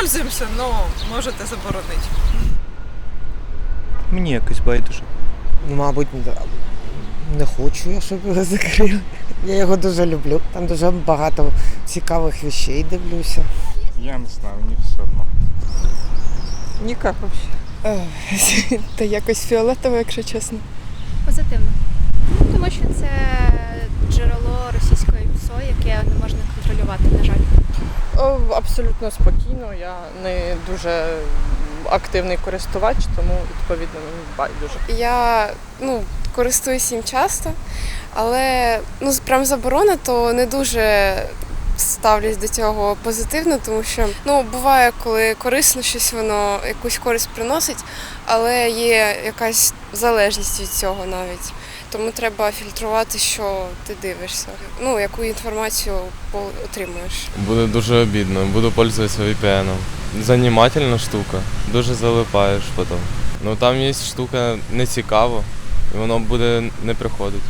пользуємося, але можете заборонити. Мені якось байдуже. Ну, Мабуть, да. не хочу я, щоб його закрили. Я його дуже люблю. Там дуже багато цікавих вещей дивлюся. Я не знаю, мені все одно. Ніяк взагалі. Та якось фіолетово, якщо чесно. Позитивно. Ну, тому що це Абсолютно спокійно. Я не дуже активний користувач, тому відповідно мені байдуже. Я ну, користуюсь їм часто, але ну, прям заборона, то не дуже ставлюсь до цього позитивно, тому що ну, буває, коли корисно щось воно якусь користь приносить, але є якась залежність від цього навіть. Тому треба фільтрувати, що ти дивишся, ну яку інформацію отримуєш. Буде дуже обідно, буду пользуватися VPN. Занімательна штука, дуже залипаєш потім. Ну там є штука не цікаво, і воно буде не приходити.